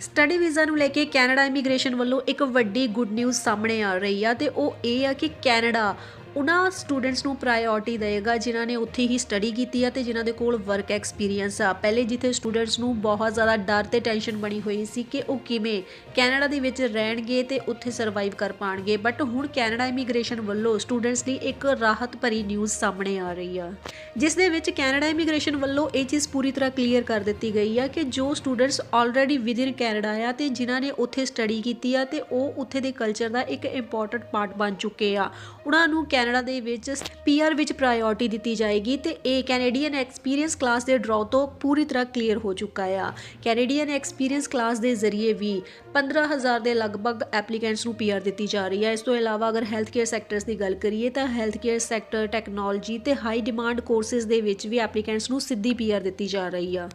Study visa ਨੂੰ ਲੈ ਕੇ Canada immigration ਵੱਲੋਂ ਇੱਕ ਵੱਡੀ ਗੁੱਡ ਨਿਊਜ਼ ਸਾਹਮਣੇ ਆ ਰਹੀ ਆ ਤੇ ਉਹ ਇਹ ਆ ਕਿ ਕੈਨੇਡਾ ਉਹਨਾਂ ਸਟੂਡੈਂਟਸ ਨੂੰ ਪ੍ਰਾਇੋਰਟੀ ਦੇਵੇਗਾ, ਜਿਨ੍ਹਾਂ ਨੇ ਉੱਥੇ ਹੀ ਸਟੱਡੀ ਕੀਤੀ ਆ ਤੇ ਜਿਨ੍ਹਾਂ ਦੇ ਕੋਲ ਵਰਕ ਐਕਸਪੀਰੀਅੰਸ ਆ। ਪਹਿਲੇ ਜਿੱਥੇ ਸਟੂਡੈਂਟਸ ਨੂੰ ਬਹੁਤ ਜ਼ਿਆਦਾ ਡਰ ਤੇ ਟੈਨਸ਼ਨ ਬਣੀ ਹੋਈ ਸੀ ਕਿ ਉਹ ਕਿਵੇਂ ਕੈਨੇਡਾ ਦੇ ਵਿੱਚ ਰਹਿਣਗੇ ਤੇ ਉੱਥੇ ਸਰਵਾਈਵ ਕਰ ਪਾਣਗੇ। ਬਟ ਹੁਣ ਕੈਨੇਡਾ ਇਮੀਗ੍ਰੇਸ਼ਨ ਵੱਲੋਂ ਸਟੂਡੈਂਟਸ ਲਈ ਇੱਕ ਰਾਹਤ ਭਰੀ ਨਿਊਜ਼ ਸਾਹਮਣੇ ਆ ਰਹੀ ਆ। ਜਿਸ ਦੇ ਵਿੱਚ ਕੈਨੇਡਾ ਇਮੀਗ੍ਰੇਸ਼ਨ ਵੱਲੋਂ ਇਹ ਚੀਜ਼ ਪੂਰੀ ਤਰ੍ਹਾਂ ਕਲੀਅਰ ਕਰ ਦਿੱਤੀ ਗਈ ਆ ਕਿ ਜੋ ਸਟੂਡੈਂਟਸ ਆਲਰੇਡੀ ਵਿਦਿਨ ਕੈਨੇਡਾ ਆ ਤੇ ਜਿਨ੍ਹਾਂ ਨੇ ਉੱਥੇ ਸਟੱਡੀ ਕੀਤੀ ਆ ਤੇ ਉਹ ਉੱਥੇ ਦੇ ਕਲਚਰ ਦਾ ਇੱਕ ਇੰਪੋਰਟੈਂਟ ਪਾਰਟ ਬਣ ਚੁੱਕੇ ਆ। ਉਹਨਾਂ ਨੂੰ ਕੈਨੇਡਾ ਦੇ ਵਿੱਚ ਪੀਆਰ ਵਿੱਚ ਪ੍ਰਾਇੋਰਟੀ ਦਿੱਤੀ ਜਾਏਗੀ ਤੇ ਇਹ ਕੈਨੇਡੀਅਨ ਐਕਸਪੀਰੀਅੰਸ ਕਲਾਸ ਦੇ ਡਰਾਅ ਤੋਂ ਪੂਰੀ ਤਰ੍ਹਾਂ ਕਲੀਅਰ ਹੋ ਚੁੱਕਾ ਆ। ਕੈਨੇਡੀਅਨ ਐਕਸਪੀਰੀਅੰਸ ਕਲਾਸ ਦੇ ਜ਼ਰੀਏ ਵੀ 15000 ਦੇ ਲਗਭਗ ਐਪਲੀਕੈਂਟਸ ਨੂੰ ਪੀਆਰ ਦਿੱਤੀ ਜਾ ਰਹੀ ਹੈ ਇਸ ਤੋਂ ਇਲਾਵਾ ਅਗਰ ਹੈਲਥ ਕੇਅਰ ਸੈਕਟਰਸ ਦੀ ਗੱਲ ਕਰੀਏ ਤਾਂ ਹੈਲਥ ਕੇਅਰ ਸੈਕਟਰ, ਟੈਕਨੋਲੋਜੀ ਤੇ ਹਾਈ ਡਿਮਾਂਡ ਕੋਰਸਿਸ ਦੇ ਵਿੱਚ ਵੀ ਐਪਲੀਕੈਂਟਸ ਨੂੰ ਸਿੱਧੀ ਪੀਆਰ ਦਿੱਤੀ ਜਾ ਰਹੀ ਆ।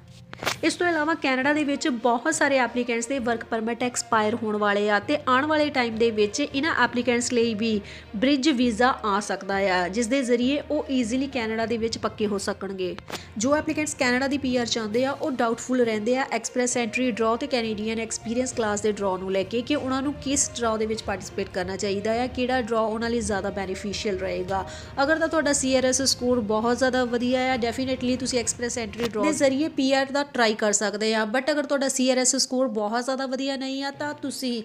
ਇਸ ਤੋਂ ਇਲਾਵਾ ਕੈਨੇਡਾ ਦੇ ਵਿੱਚ ਬਹੁਤ ਸਾਰੇ ਐਪਲੀਕੈਂਟਸ ਦੇ ਵਰਕ ਪਰਮਿਟ ਐਕਸਪਾਇਰ ਹੋਣ ਵਾਲੇ ਆ ਤੇ ਆਉਣ ਵਾਲੇ ਟਾਈਮ ਦੇ ਵਿੱਚ ਇਹਨਾਂ ਐਪਲੀਕੈਂਟਸ ਲਈ ਵੀ ਬ੍ਰਿਜ ਵੀਜ਼ਾ ਆ ਸਕਦਾ ਆ, ਜਿਸ ਦੇ ਜ਼ਰੀਏ ਉਹ ਈਜ਼ੀਲੀ ਕੈਨੇਡਾ ਦੇ ਵਿੱਚ ਪੱਕੇ ਹੋ ਸਕਣਗੇ। ਜੋ ਐਪਲੀਕੈਂਟਸ ਕੈਨੇਡਾ ਦੀ ਪੀਆਰ ਚਾਹੁੰਦੇ ਆ, ਉਹ ਡਾਊਟਫੁਲ ਰਹਿੰਦੇ ਆ ਐਕਸਪ੍ਰੈਸ ਐਂਟਰੀ ਡਰਾਅ ਤੇ ਕੈਨੇਡੀਅਨ ਐਕਸਪੀਰੀਅੰਸ ਕਲਾਸ ਦੇ ਡਰਾਅ ਨੂੰ ਲੈ ਕੇ ਕਿ ਉਹਨਾਂ ਨੂੰ ਕਿਸ ਡਰਾਅ ਦੇ ਵਿੱਚ ਪਾਰਟਿਸਿਪੇਟ ਕਰਨਾ ਚਾਹੀਦਾ ਆ, ਕਿਹੜਾ ਡਰਾਅ ਉਹਨਾਂ ਲਈ ਜ਼ਿਆਦਾ ਬੈਨੀਫੀਸ਼ੀਅਲ ਰਹੇਗਾ। ਅਗਰ ਤਾਂ ਤੁਹਾਡਾ ਸੀਆਰਐਸ ਸਕੋਰ ਬਹੁਤ ਜ਼ਿਆਦਾ ਵਧੀਆ ਆ ਡੈਫੀਨਿਟਲੀ ਤੁਸੀਂ ਐਕਸਪ੍ਰੈਸ ਐਂਟਰੀ ਡਰਾਅ ਦੇ ਜ਼ਰੀਏ ਪੀਆਰ ਦਾ ਟਰਾਈ ਕਰ ਸਕਦੇ ਆ ਬਟ ਅਗਰ ਤੁਹਾਡਾ ਸੀਆਰਐਸ ਸਕੋਰ ਬਹੁਤ ਜ਼ਿਆਦਾ ਵਧੀਆ ਨਹੀਂ ਆ, ਤਾਂ ਤੁਸੀਂ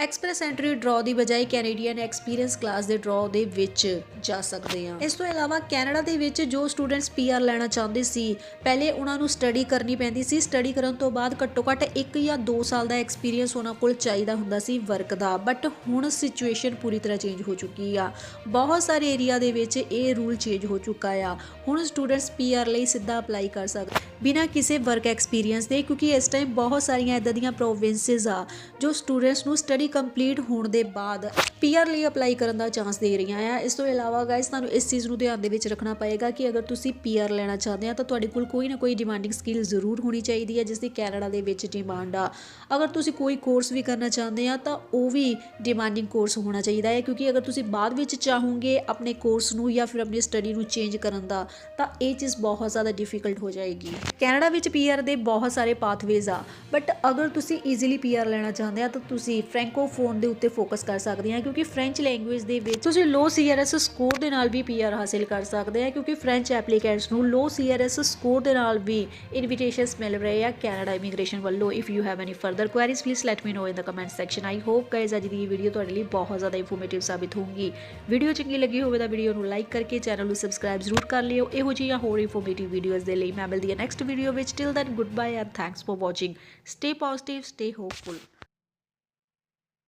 ਐਕਸਪ੍ਰੈਸ ਐਂਟਰੀ ਡਰਾਅ ਦੀ ਬਜਾਏ ਕੈਨੇਡੀਅਨ ਐਕਸਪੀਰੀਅੰਸ ਕਲਾਸ ਦੇ ਡਰਾਅ ਦੇ ਵਿੱਚ ਜਾ ਸਕਦੇ ਆ। ਇਸ ਤੋਂ ਇਲਾਵਾ ਕੈਨੇਡਾ ਦੇ ਵਿੱਚ ਜੋ ਸਟੂਡੈਂਟਸ ਪੀਆਰ ਲੈਣਾ ਚਾਹੁੰਦੇ ਸੀ, ਪਹਿਲੇ ਉਹਨਾਂ ਨੂੰ ਸਟੱਡੀ ਕਰਨੀ ਪੈਂਦੀ ਸੀ। ਸਟੱਡੀ ਕਰਨ ਤੋਂ ਬਾਅਦ ਘੱਟੋ ਘੱਟ 1 ਜਾਂ 2 ਸਾਲ ਦਾ ਐਕਸਪੀਰੀਅੰਸ ਉਹਨਾਂ ਕੋਲ ਚਾਹੀਦਾ ਹੁੰਦਾ ਸੀ ਵਰਕ ਦਾ ਬਟ ਹੁਣ ਸਿਚੁਏਸ਼ਨ ਪੂਰੀ ਤਰ੍ਹਾਂ ਚੇਂਜ ਹੋ ਚੁੱਕੀ ਆ। ਬਹੁਤ ਸਾਰੇ ਏਰੀਆ ਦੇ ਵਿੱਚ ਇਹ ਰੂਲ ਚੇਂਜ ਹੋ ਚੁੱਕਾ ਆ। ਹੁਣ ਸਟੂਡੈਂਟਸ ਪੀਆਰ ਲਈ ਸਿੱਧਾ ਅਪਲਾਈ ਕਰ ਸਕਦੇ ਬਿਨਾਂ ਕਿਸੇ ਵਰਕ ਐਕਸਪੀਰੀਅੰਸ ਦੇ, ਕਿਉਂਕਿ ਇਸ ਟਾਈਮ ਬਹੁਤ ਸਾਰੀਆਂ ਇਦਾਂ ਦੀਆਂ ਪ੍ਰੋਵਿੰਸਸ ਆ, ਜੋ ਸਟੂਡੈਂਟਸ ਨੂੰ ਸਟੱਡੀ ਕੰਪਲੀਟ ਹੋਣ ਦੇ ਬਾਅਦ ਪੀਆਰ ਲਈ ਅਪਲਾਈ ਕਰਨ ਦਾ ਚਾਂਸ ਦੇ ਰਹੀਆਂ ਆ। ਇਸ ਤੋਂ ਇਲਾਵਾ ਗਾਇਸ ਤੁਹਾਨੂੰ ਇਸ ਚੀਜ਼ ਨੂੰ ਧਿਆਨ ਦੇ ਵਿੱਚ ਰੱਖਣਾ ਪਏਗਾ ਕਿ ਅਗਰ ਤੁਸੀਂ ਪੀਆਰ ਲੈਣਾ ਚਾਹੁੰਦੇ ਆ, ਤਾਂ ਤੁਹਾਡੇ ਕੋਲ ਕੋਈ ਨਾ ਕੋਈ ਡਿਮਾਂਡਿੰਗ ਸਕਿੱਲ ਜ਼ਰੂਰ ਹੋਣੀ ਚਾਹੀਦੀ ਹੈ ਜਿਸ ਦੀ ਕੈਨੇਡਾ ਦੇ ਵਿੱਚ ਡਿਮਾਂਡ ਆ। ਅਗਰ ਤੁਸੀਂ ਕੋਈ ਕੋਰਸ ਵੀ ਕਰਨਾ ਚਾਹੁੰਦੇ ਆ, ਤਾਂ ਉਹ ਵੀ ਡਿਮਾਂਡਿੰਗ ਕੋਰਸ ਹੋਣਾ ਚਾਹੀਦਾ ਹੈ, ਕਿਉਂਕਿ ਅਗਰ ਤੁਸੀਂ ਬਾਅਦ ਵਿੱਚ ਚਾਹੋਗੇ ਆਪਣੇ ਕੋਰਸ ਨੂੰ ਜਾਂ ਫਿਰ ਆਪਣੀ ਸਟੱਡੀ ਨੂੰ ਚੇਂਜ ਕਰਨ ਦਾ, ਤਾਂ ਇਹ ਚੀਜ਼ ਬਹੁਤ ਜ਼ਿਆਦਾ ਡਿਫਿਕਲਟ ਹੋ ਜਾਏਗੀ। ਕੈਨੇਡਾ ਵਿੱਚ ਪੀਆਰ ਦੇ ਬਹੁਤ ਸਾਰੇ ਪਾਥਵੇਜ਼ ਆ। ਬਟ ਅਗਰ ਤੁਸੀਂ ਈਜ਼ੀਲੀ ਪੀਆਰ ਲੈਣਾ ਚਾਹੁੰਦੇ ਆ, ਤਾਂ ਤੁਸੀਂ ਫ੍ਰੈਂਕੋਫੋਨ ਦੇ ਉੱਤੇ ਫੋਕਸ ਕਰ ਸਕਦੇ ਆ, ਕਿਉਂਕਿ ਫ੍ਰੈਂਚ ਲੈਂਗੁਏਜ ਦੇ ਵਿੱਚ ਤੁਸੀਂ ਲੋ ਸੀਆਰਐਸ ਸਕੋਰ ਦੇ ਨਾਲ ਵੀ ਪੀਆਰ ਹਾਸਿਲ ਕਰ ਸਕਦੇ ਆ, ਕਿਉਂਕਿ ਫ੍ਰੈਂਚ ਐਪਲੀਕੈਂਟਸ ਨੂੰ ਲੋ ਸੀਆਰਐਸ ਸਕੋਰ ਦੇ ਨਾਲ ਵੀ ਇਨਵੀਟੇਸ਼ਨਸ ਮਿਲ ਰਹੇ ਆ ਕੈਨੇਡਾ ਇਮੀਗ੍ਰੇਸ਼ਨ ਵੱਲੋਂ। If you have any further queries please let me know in the comment section I hope guys ਅੱਜ ਦੀ ਇਹ ਵੀਡੀਓ ਤੁਹਾਡੇ ਲਈ ਬਹੁਤ ਜ਼ਿਆਦਾ ਇਨਫੋਰਮੇਟਿਵ ਸਾਬਿਤ ਹੋਊਗੀ। ਵੀਡੀਓ ਚੰਗੀ ਲੱਗੀ ਹੋਵੇ ਤਾਂ ਵੀਡੀਓ ਨੂੰ ਲਾਈਕ ਕਰਕੇ ਚੈਨਲ ਨੂੰ ਸਬਸਕ੍ਰਾਈਬ ਜ਼ਰੂਰ ਕਰ ਲਿਓ। ਇਹੋ ਜਿਹੀਆਂ ਹੋਰ ਇਨਫੋਰਮੇਟਿਵ ਵੀਡੀਓਜ਼ ਦੇ ਲਈ ਮੈਂ ਮਿਲਦੀ ਹਾਂ next next video which till then goodbye and thanks for watching. Stay positive stay hopeful.